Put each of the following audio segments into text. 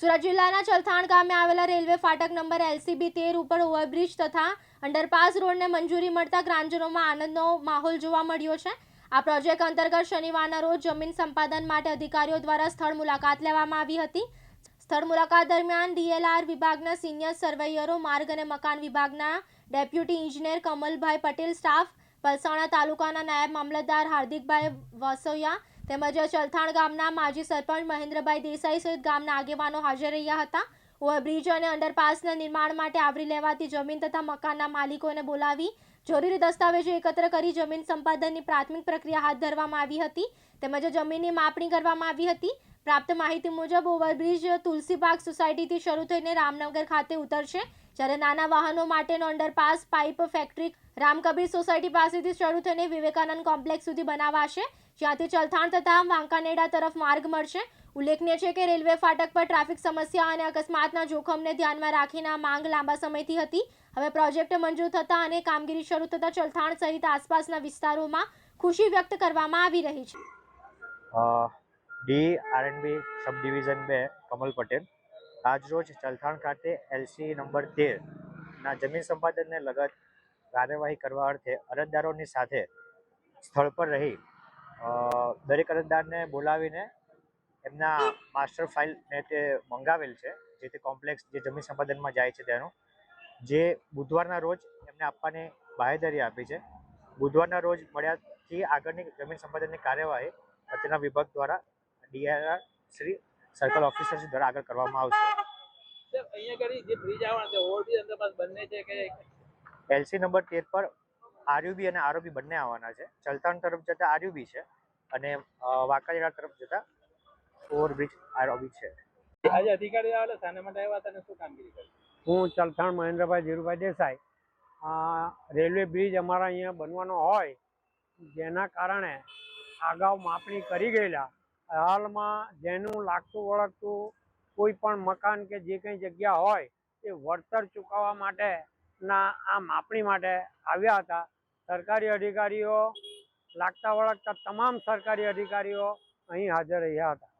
સુરત જિલ્લાના ચલથાણ ગામે આવેલા રેલવે ફાટક નંબર એલસીબી તેર ઉપર ઓવરબ્રિજ તથા અંડરપાસ રોડને મંજૂરી મળતા ગ્રામજનોમાં આનંદનો માહોલ જોવા મળ્યો છે. આ પ્રોજેક્ટ અંતર્ગત શનિવારના રોજ જમીન સંપાદન માટે અધિકારીઓ દ્વારા સ્થળ મુલાકાત લેવામાં આવી હતી. સ્થળ મુલાકાત દરમિયાન ડીએલઆર વિભાગના સિનિયર સર્વેયરો, માર્ગ અને મકાન વિભાગના ડેપ્યુટી ઇજનેર કમલભાઈ પટેલ, સ્ટાફ પલસાણા તાલુકાના નાયબ મામલતદાર હાર્દિકભાઈ વસોયા તેમજ ચલથાણ ગામના માજી સરપંચ મહેન્દ્રભાઈ દેસાઈ સહિત ગામના આગેવાનો હાજર રહ્યા હતા. ઓવરબ્રિજ અને અંડરપાસના નિર્માણ માટે આવરી લેવાતી જમીન તથા મકાનના માલિકોને બોલાવી જરૂરી દસ્તાવેજો એકત્ર કરી જમીન સંપાદનની પ્રાથમિક પ્રક્રિયા હાથ ધરવામાં આવી હતી. તેમજ જમીનની માપણી કરવામાં આવી હતી. પ્રાપ્ત માહિતી મુજબ ઓવરબ્રિજ તુલસીબાગ સોસાયટીથી શરૂ થઈને રામનગર ખાતે ઉતરશે, જ્યારે નાના વાહનો માટેનો underpass, pipe factory, Ramkabir society પાસેથી શરૂ થઈને વિવેકાનંદ કોમ્પ્લેક્સ સુધી બનાવાશે. જ્યાંથી ચલથાણ તથા વાંકાનેડા તરફ માર્ગ મળશે. ઉલ્લેખનીય છે કે રેલવે ફાટક પર ટ્રાફિક સમસ્યા અને અકસ્માતના જોખમને ધ્યાનમાં રાખીને આ માંગ લાંબા સમયથી હતી. હવે પ્રોજેક્ટ મંજૂર થતાં અને કામગીરી શરૂ થતાં ચલથાણ સહિત આસપાસના વિસ્તારોમાં ખુશી વ્યક્ત કરવામાં આવી રહી છે. ડી આરએનબી સબ ડિવિઝન બે, કમલ પટેલ. આજરોજ ચલથાણ ખાતે એલસી નંબર તેરના જમીન સંપાદનને લગત કાર્યવાહી કરવા અર્થે અરજદારોની સાથે સ્થળ પર રહી દરેક અરજદારને બોલાવીને એમના માસ્ટર ફાઇલને તે મંગાવેલ છે, જે તે કોમ્પ્લેક્સ જે જમીન સંપાદનમાં જાય છે તેનું, જે બુધવારના રોજ એમને આપવાની બાહેધરી આપી છે. બુધવારના રોજ મળ્યાથી આગળની જમીન સંપાદનની કાર્યવાહી અત્યારના વિભાગ દ્વારા DRR Shri circle officer Shri દ્વારા આગળ કરવામાં આવશે. અહીંયા કરી જે બ્રિજ આવવાના છે ઓવરબ્રિજ અંદર બંને છે કે એલસી નંબર તેર પર આરયુબી અને આરઓબી બંને આવવાના છે. ચલતાણ તરફ જતા આરયુબી છે અને અ, તરફ જતા ઓવરબ્રિજ આરઓબી છે. આજે અધિકારી આવેલા શાને માટે આવ્યા હતા શું કામગીરી કરી? હું ચલથાણ મહેન્દ્રભાઈ ધીરુભાઈ દેસાઈ. રેલવે બ્રિજ અમારા અહીંયા બનવાનો હોય જેના કારણે અગાઉ માપણી કરી ગયેલા હાલમાં જેનું લાગતું વળગતું કોઈ પણ મકાન કે જે કંઈ જગ્યા હોય તે વળતર ચૂકવવા માટેના આ માપણી માટે આવ્યા હતા. સરકારી અધિકારીઓ લાગતા વળગતા તમામ સરકારી અધિકારીઓ અહીં હાજર રહ્યા હતા.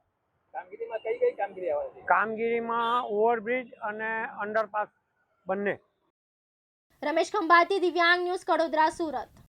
કામગીરીમાં કઈ કઈ કામગીરી આવે કામગીરીમાં ઓવરબ્રિજ અને અંડરપાસ બંને. રમેશ ખંભાતી દિવ્યાંગ ન્યૂઝ કડોદરા સુરત.